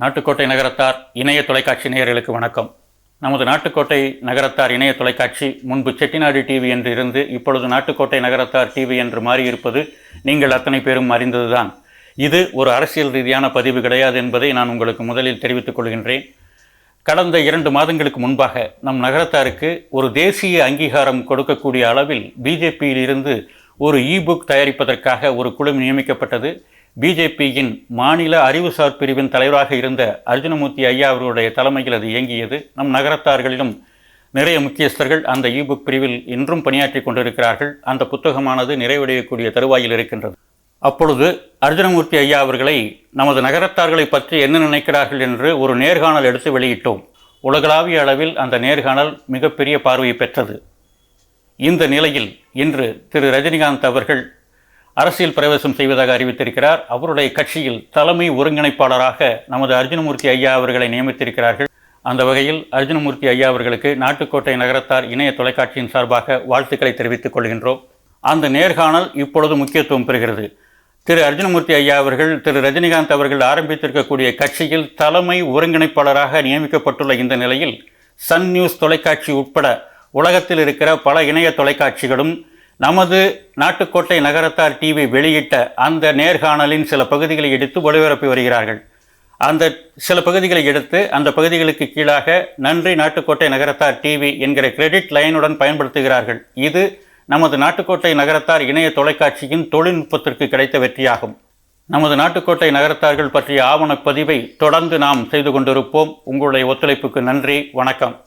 நாட்டுக்கோட்டை நகரத்தார் இணைய தொலைக்காட்சி நேயர்களுக்கு வணக்கம். நமது நாட்டுக்கோட்டை நகரத்தார் இணைய தொலைக்காட்சி முன்பு செட்டிநாடு டிவி என்று இருந்து இப்பொழுது நாட்டுக்கோட்டை நகரத்தார் டிவி என்று மாறியிருப்பது நீங்கள் அத்தனை பேரும் அறிந்ததுதான். இது ஒரு அரசியல் ரீதியான பதிவு கிடையாது என்பதை நான் உங்களுக்கு முதலில் தெரிவித்துக் கொள்கின்றேன். கடந்த இரண்டு மாதங்களுக்கு முன்பாக நம் நகரத்தாருக்கு ஒரு தேசிய அங்கீகாரம் கொடுக்கக்கூடிய அளவில் பிஜேபியில் இருந்து ஒரு இ புக் தயாரிப்பதற்காக ஒரு குழு நியமிக்கப்பட்டது. பிஜேபியின் மாநில அறிவுசார் பிரிவின் தலைவராக இருந்த அர்ஜுனமூர்த்தி ஐயா அவர்களுடைய தலைமையில் அது இயங்கியது. நம் நகரத்தார்களிலும் நிறைய முக்கியஸ்தர்கள் அந்த இ புக் பிரிவில் இன்றும் பணியாற்றி கொண்டிருக்கிறார்கள். அந்த புத்தகமானது நிறைவடையக்கூடிய தருவாயில் இருக்கின்றது. அப்பொழுது அர்ஜுனமூர்த்தி ஐயா அவர்களை நமது நகரத்தார்களை பற்றி என்ன நினைக்கிறார்கள் என்று ஒரு நேர்காணல் எடுத்து வெளியிட்டோம். உலகளாவிய அளவில் அந்த நேர்காணல் மிகப்பெரிய பார்வையை பெற்றது. இந்த நிலையில் இன்று திரு ரஜினிகாந்த் அவர்கள் அரசியல் பிரவேசம் செய்வதாக அறிவித்திருக்கிறார். அவருடைய கட்சியில் தலைமை ஒருங்கிணைப்பாளராக நமது அர்ஜுனமூர்த்தி ஐயா அவர்களை நியமித்திருக்கிறார்கள். அந்த வகையில் அர்ஜுனமூர்த்தி ஐயா அவர்களுக்கு நாட்டுக்கோட்டை நகரத்தார் இணைய தொலைக்காட்சியின் சார்பாக வாழ்த்துக்களை தெரிவித்துக் கொள்கின்றோம். அந்த நேர்காணல் இப்பொழுது முக்கியத்துவம் பெறுகிறது. திரு அர்ஜுனமூர்த்தி ஐயா அவர்கள் திரு ரஜினிகாந்த் அவர்கள் ஆரம்பித்திருக்கக்கூடிய கட்சியில் தலைமை ஒருங்கிணைப்பாளராக நியமிக்கப்பட்டுள்ள இந்த நிலையில் சன் நியூஸ் தொலைக்காட்சி உட்பட உலகத்தில் இருக்கிற பல இணைய தொலைக்காட்சிகளும் நமது நாட்டுக்கோட்டை நகரத்தார் டிவி வெளியிட்ட அந்த நேர்காணலின் சில பகுதிகளை எடுத்து ஒளிபரப்பி வருகிறார்கள். அந்த சில பகுதிகளை எடுத்து அந்த பகுதிகளுக்கு கீழாக நன்றி நாட்டுக்கோட்டை நகரத்தார் டிவி என்கிற கிரெடிட் லைனுடன் பயன்படுத்துகிறார்கள். இது நமது நாட்டுக்கோட்டை நகரத்தார் இணைய தொலைக்காட்சியின் தொழில்நுட்பத்திற்கு கிடைத்த வெற்றியாகும். நமது நாட்டுக்கோட்டை நகரத்தார்கள் பற்றிய ஆவணப் பதிவை தொடர்ந்து நாம் செய்து கொண்டிருப்போம். உங்களுடைய ஒத்துழைப்புக்கு நன்றி வணக்கம்.